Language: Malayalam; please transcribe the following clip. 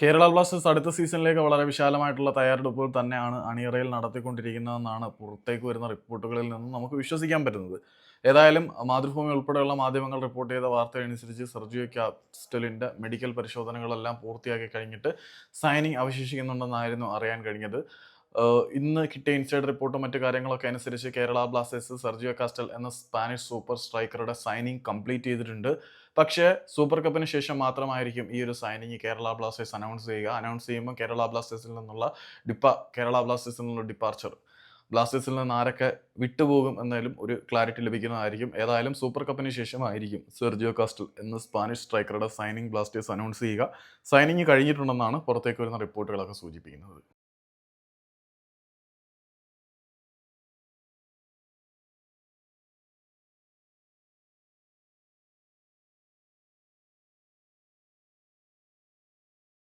കേരള ബ്ലാസ്റ്റേഴ്സ് അടുത്ത സീസണിലേക്ക് വളരെ വിശാലമായിട്ടുള്ള തയ്യാറെടുപ്പുകൾ തന്നെയാണ് അണിയറയിൽ നടത്തിക്കൊണ്ടിരിക്കുന്നതെന്നാണ് പുറത്തേക്ക് വരുന്ന റിപ്പോർട്ടുകളിൽ നിന്നും നമുക്ക് വിശ്വസിക്കാൻ പറ്റുന്നത്. ഏതായാലും മാതൃഭൂമി ഉൾപ്പെടെയുള്ള മാധ്യമങ്ങൾ റിപ്പോർട്ട് ചെയ്ത വാർത്ത അനുസരിച്ച് സെർജിയോ മെഡിക്കൽ പരിശോധനകളെല്ലാം പൂർത്തിയാക്കി കഴിഞ്ഞിട്ട് സൈനിങ് അവശേഷിക്കുന്നുണ്ടെന്നായിരുന്നു അറിയാൻ കഴിഞ്ഞത്. ഇന്ന് കിട്ടിയ ഇൻസൈഡ് റിപ്പോർട്ടും മറ്റു കാര്യങ്ങളൊക്കെ അനുസരിച്ച് കേരള ബ്ലാസ്റ്റേഴ്സ് സർജിയോ കാസ്റ്റൽ എന്ന സ്പാനിഷ് സൂപ്പർ സ്ട്രൈക്കറുടെ സൈനിങ് കംപ്ലീറ്റ് ചെയ്തിട്ടുണ്ട്. പക്ഷേ സൂപ്പർ കപ്പിന് ശേഷം മാത്രമായിരിക്കും ഈ ഒരു സൈനിങ് കേരള ബ്ലാസ്റ്റേഴ്സ് അനൗൺസ് ചെയ്യുക. അനൗൺസ് ചെയ്യുമ്പോൾ കേരള ബ്ലാസ്റ്റേഴ്സിൽ നിന്നുള്ള ഡിപ്പ കേരള ബ്ലാസ്റ്റേഴ്സിൽ നിന്നുള്ള ഡിപ്പാർച്ചർ ബ്ലാസ്റ്റേഴ്സിൽ നിന്ന് ആരൊക്കെ വിട്ടുപോകും എന്നാലും ഒരു ക്ലാരിറ്റി ലഭിക്കുന്നതായിരിക്കും. ഏതായാലും സൂപ്പർ കപ്പിന് ശേഷമായിരിക്കും സെർജിയോ കാസ്റ്റൽ എന്ന സ്പാനിഷ് സ്ട്രൈക്കറുടെ സൈനിങ് ബ്ലാസ്റ്റേഴ്സ് അനൗൺസ് ചെയ്യുക. സൈനിങ് കഴിഞ്ഞിട്ടുണ്ടെന്നാണ് പുറത്തേക്ക് വരുന്ന റിപ്പോർട്ടുകളൊക്കെ സൂചിപ്പിക്കുന്നത്.